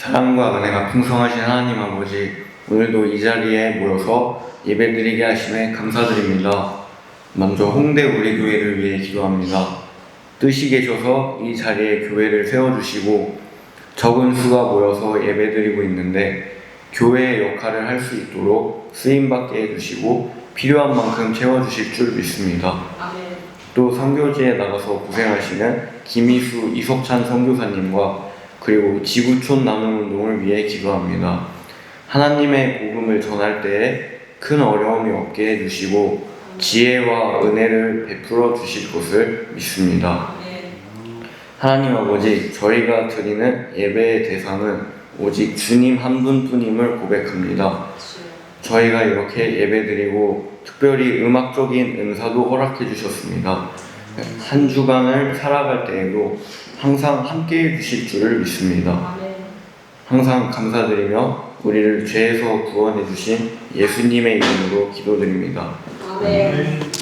사랑과 은혜가 풍성하신 하나님 아버지, 오늘도 이 자리에 모여서 예배드리게 하심에 감사드립니다. 먼저 홍대 우리 교회를 위해 기도합니다. 뜻이 계셔서 이 자리에 교회를 세워주시고 적은 수가 모여서 예배드리고 있는데 교회의 역할을 할 수 있도록 쓰임받게 해주시고 필요한 만큼 채워주실 줄 믿습니다. 또 선교지에 나가서 고생하시는 김희수, 이석찬 선교사님과 그리고 지구촌 나눔 운동을 위해 기도합니다. 하나님의 복음을 전할 때에 큰 어려움이 없게 해주시고 지혜와 은혜를 베풀어 주실 것을 믿습니다. 하나님 아버지, 저희가 드리는 예배의 대상은 오직 주님 한 분뿐임을 고백합니다. 저희가 이렇게 예배드리고 특별히 음악적인 은사도 허락해 주셨습니다. 한 주간을 살아갈 때에도 항상 함께 해 주실 줄을 믿습니다. 아멘. 항상 감사드리며 우리를 죄에서 구원해 주신 예수님의 이름으로 기도드립니다. 아멘.